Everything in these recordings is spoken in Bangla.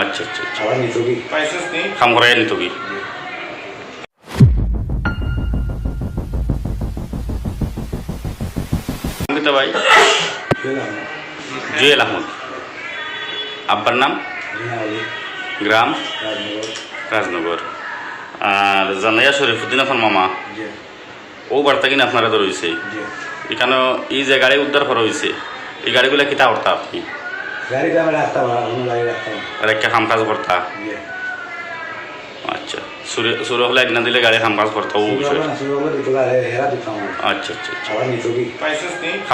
আচ্ছা আচ্ছা আচ্ছা। নিত কি কাম করাই নিত কি অঙ্কিতা ভাই। জুয়েল আহমদ। আব্বার নাম? গ্রাম? রাজনগর। আর জানাইয়া শরীফুদ্দিন আপনার মামা। ও বার্তা কিনা আপনারা তো রয়েছে এখানে এই যে গাড়ি উদ্ধার করা হয়েছে এই গাড়িগুলো কিতা করতা আপনি? রাখতাম গাড়ি রাখতাম কাজ করতা? আচ্ছা সুরে সুরে হলে একদিন দিলে গাড়ি কাম কাজ করতা ও বিষয় তোলা হেরা দিতাম আচ্ছা আচ্ছা আচ্ছা।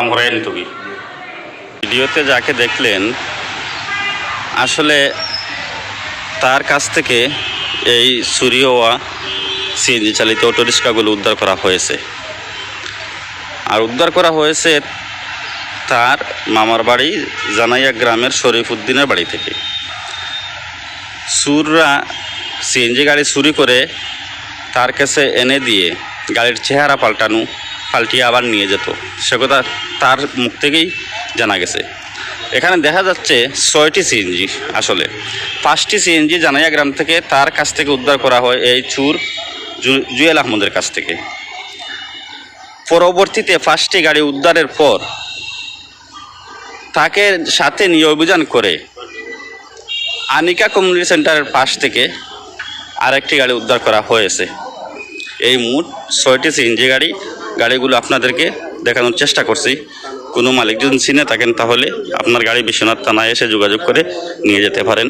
করাই নিত কি? ভিডিওতে যাকে দেখলেন আসলে তার কাছ থেকে এই সুরিওয়া সিএনজি চালিত অটো রিক্সাগুলো উদ্ধার করা হয়েছে। আর উদ্ধার করা হয়েছে তার মামার বাড়ি জানাইয়া গ্রামের শরীফ উদ্দিনের বাড়ি থেকে। সুররা সিএনজি গাড়ি চুরি করে তার কাছে এনে দিয়ে গাড়ির চেহারা পাল্টানো, পাল্টিয়ে আবার নিয়ে যেত। সে কথা তার মুখ থেকেই জানা গেছে। এখানে দেখা যাচ্ছে ছয়টি সিএনজি আসলে। পাঁচটি সিএনজি জানাইয়া গ্রাম থেকে তার কাছ থেকে উদ্ধার করা হয় এই চুর জুয়েল আহমদের কাছ থেকে। পরবর্তীতে পাঁচটি গাড়ি উদ্ধারের পর তাকে সাথে নিয়ে অভিযান করে আনিকা কমিউনিটি সেন্টারের পাশ থেকে আরেকটি গাড়ি উদ্ধার করা হয়েছে। এই মোট ছয়টি সিএনজি গাড়ি, গাড়িগুলো আপনাদেরকে দেখানোর চেষ্টা করছি। কোনো মালিক যদি চিনে থাকেন তাহলে আপনার গাড়ি বিশ্বনাথ থানায় এসে যোগাযোগ করে নিয়ে যেতে পারেন।